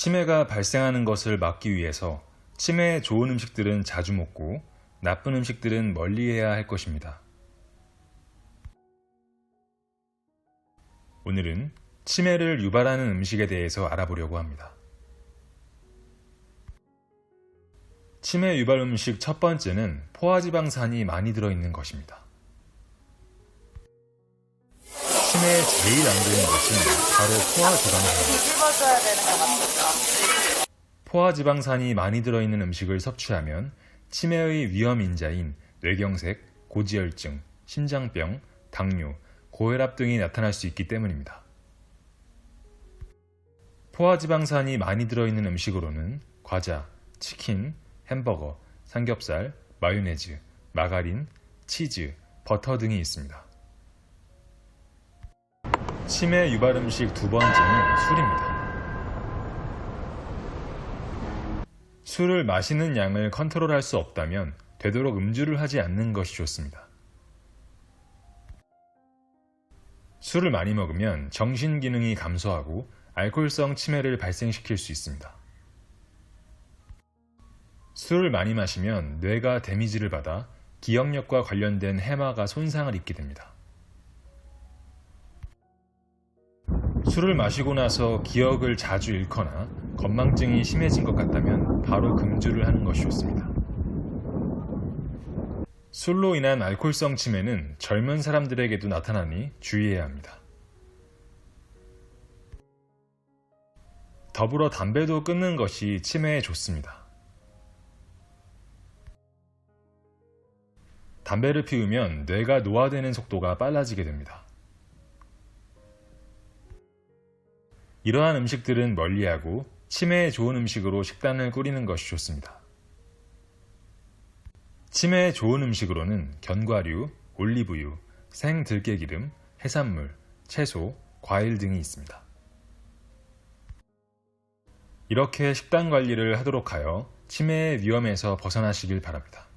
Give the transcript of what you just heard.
치매가 발생하는 것을 막기 위해서 치매에 좋은 음식들은 자주 먹고 나쁜 음식들은 멀리해야 할 것입니다. 오늘은 치매를 유발하는 음식에 대해서 알아보려고 합니다. 치매 유발 음식 첫 번째는 포화지방산이 많이 들어있는 것입니다. 치매에 제일 안 좋은 것은 바로 같아요. 포화지방산이 많이 들어있는 음식을 섭취하면 치매의 위험 인자인 뇌경색, 고지혈증, 심장병, 당뇨, 고혈압 등이 나타날 수 있기 때문입니다. 포화지방산이 많이 들어있는 음식으로는 과자, 치킨, 햄버거, 삼겹살, 마요네즈, 마가린, 치즈, 버터 등이 있습니다. 치매 유발 음식 두 번째는 술입니다. 술을 마시는 양을 컨트롤할 수 없다면 되도록 음주를 하지 않는 것이 좋습니다. 술을 많이 먹으면 정신 기능이 감소하고 알코올성 치매를 발생시킬 수 있습니다. 술을 많이 마시면 뇌가 데미지를 받아 기억력과 관련된 해마가 손상을 입게 됩니다. 술을 마시고 나서 기억을 자주 잃거나 건망증이 심해진 것 같다면 바로 금주를 하는 것이 좋습니다. 술로 인한 알코올성 치매는 젊은 사람들에게도 나타나니 주의해야 합니다. 더불어 담배도 끊는 것이 치매에 좋습니다. 담배를 피우면 뇌가 노화되는 속도가 빨라지게 됩니다. 이러한 음식들은 멀리하고 치매에 좋은 음식으로 식단을 꾸리는 것이 좋습니다. 치매에 좋은 음식으로는 견과류, 올리브유, 생 들깨기름, 해산물, 채소, 과일 등이 있습니다. 이렇게 식단 관리를 하도록 하여 치매의 위험에서 벗어나시길 바랍니다.